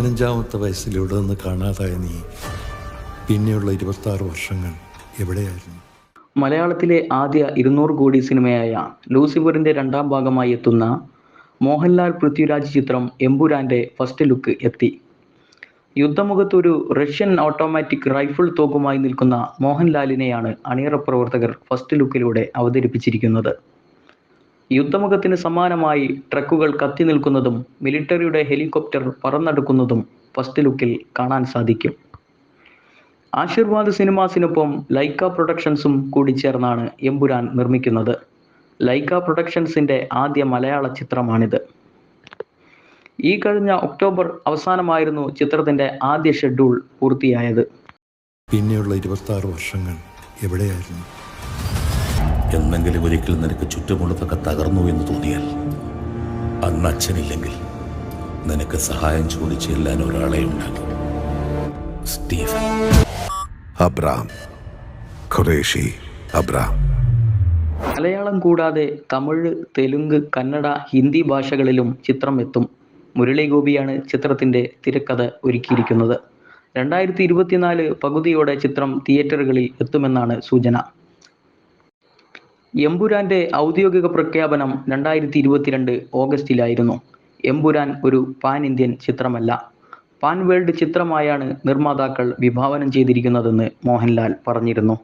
പതിനഞ്ചാമത്തെ വയസ്സിൽ ഇവിടെ നിന്ന് കാണാതായ നീ പിന്നെയുള്ള ഇരുപത്താറ് വർഷങ്ങൾ എവിടെയായിരുന്നു? മലയാളത്തിലെ ആദ്യ ഇരുന്നൂറ് കോടി സിനിമയായ ലൂസിഫറിന്റെ രണ്ടാം ഭാഗമായി എത്തുന്ന മോഹൻലാൽ പൃഥ്വിരാജ് ചിത്രം എമ്പുരാന്റെ ഫസ്റ്റ് ലുക്ക് എത്തി. യുദ്ധമുഖത്ത് ഒരു റഷ്യൻ ഓട്ടോമാറ്റിക് റൈഫിൾ തോക്കുമായി നിൽക്കുന്ന മോഹൻലാലിനെയാണ് അണിയറ പ്രവർത്തകർ ഫസ്റ്റ് ലുക്കിലൂടെ അവതരിപ്പിച്ചിരിക്കുന്നത്. യുദ്ധമുഖത്തിന് സമാനമായി ട്രക്കുകൾ കത്തി നിൽക്കുന്നതും മിലിറ്ററിയുടെ ഹെലികോപ്റ്റർ പറന്നെടുക്കുന്നതും ഫസ്റ്റ് ലുക്കിൽ കാണാൻ സാധിക്കും. ആശീർവാദ് സിനിമാസിനൊപ്പം ലൈക്ക പ്രൊഡക്ഷൻസും കൂടി ചേർന്നാണ് എമ്പുരാൻ നിർമ്മിക്കുന്നത്. ലൈക്ക പ്രൊഡക്ഷൻസിന്റെ ആദ്യ മലയാള ചിത്രമാണിത്. ഈ കഴിഞ്ഞ ഒക്ടോബർ അവസാനമായിരുന്നു ചിത്രത്തിന്റെ ആദ്യ ഷെഡ്യൂൾ പൂർത്തിയായത്. പിന്നെയുള്ള ഇരുപത്തി വർഷങ്ങൾ എവിടെയായിരുന്നു? എന്നെങ്കിലും ഒരിക്കൽ നിനക്ക് ചുറ്റുമുള്ളതൊക്കെ തകർന്നു എന്ന് തോന്നിയാൽ അന്ന് അച്ഛനില്ലെങ്കിൽ നിനക്ക് സഹായം ചോദിച്ചു ചെല്ലാൻ ഒരാളെ ഉണ്ടാകും Stephen. Abram. Qureshi Abram. Malayalam കൂടാതെ തമിഴ് തെലുങ്ക് കന്നഡ ഹിന്ദി ഭാഷകളിലും ചിത്രം എത്തും. മുരളി ഗോപിയാണ് ചിത്രത്തിന്റെ തിരക്കഥ ഒരുക്കിയിരിക്കുന്നത്. രണ്ടായിരത്തി ഇരുപത്തിനാല് പകുതിയോടെ ചിത്രം തിയേറ്ററുകളിൽ എത്തുമെന്നാണ് സൂചന. എമ്പുരാന്റെ ഔദ്യോഗിക പ്രഖ്യാപനം രണ്ടായിരത്തി ഇരുപത്തിരണ്ട് ഓഗസ്റ്റിലായിരുന്നു. എമ്പുരാൻ ഒരു പാൻ ഇന്ത്യൻ ചിത്രമല്ല. പാൻ വേൾഡ് ചിത്രമായാണ് നിർമ്മാതാക്കൾ വിഭാവനം ചെയ്തിരിക്കുന്നതെന്ന് മോഹൻലാൽ പറഞ്ഞിരുന്നു.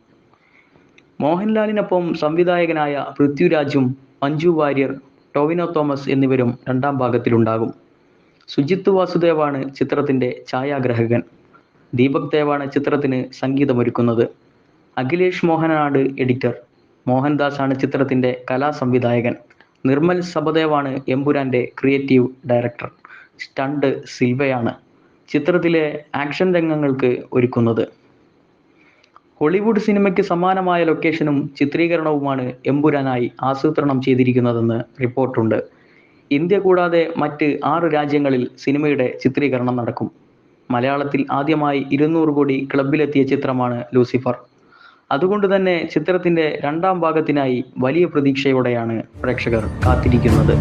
മോഹൻലാലിനൊപ്പം സംവിധായകനായ പൃഥ്വിരാജും മഞ്ജു വാര്യർ ടോവിനോ തോമസ് എന്നിവരും രണ്ടാം ഭാഗത്തിലുണ്ടാകും. സുജിത്ത് വാസുദേവാണ് ചിത്രത്തിന്റെ ഛായാഗ്രഹകൻ. ദീപക് ദേവാണ് ചിത്രത്തിന് സംഗീതമൊരുക്കുന്നത്. അഖിലേഷ് മോഹനാട് എഡിറ്റർ. മോഹൻദാസ് ആണ് ചിത്രത്തിന്റെ കലാസംവിധായകൻ. നിർമ്മൽ സബദേവാണ് എമ്പുരാന്റെ ക്രിയേറ്റീവ് ഡയറക്ടർ സ്റ്റണ്ട് സിൽവയാണ് ചിത്രത്തിലെ ആക്ഷൻ രംഗങ്ങൾക്ക് ഒരുക്കുന്നത്. ഹോളിവുഡ് സിനിമയ്ക്ക് സമാനമായ ലൊക്കേഷനും ചിത്രീകരണവുമാണ് എമ്പുരാനായി ആസൂത്രണം ചെയ്തിരിക്കുന്നതെന്ന് റിപ്പോർട്ടുണ്ട്. ഇന്ത്യ കൂടാതെ മറ്റ് ആറ് രാജ്യങ്ങളിൽ സിനിമയുടെ ചിത്രീകരണം നടക്കും. മലയാളത്തിൽ ആദ്യമായി ഇരുന്നൂറ് കോടി ക്ലബിലെത്തിയ ചിത്രമാണ് ലൂസിഫർ. അതുകൊണ്ട് തന്നെ ചിത്രത്തിന്റെ രണ്ടാം ഭാഗത്തിനായി വലിയ പ്രതീക്ഷയോടെയാണ് പ്രേക്ഷകർ കാത്തിരിക്കുന്നത്.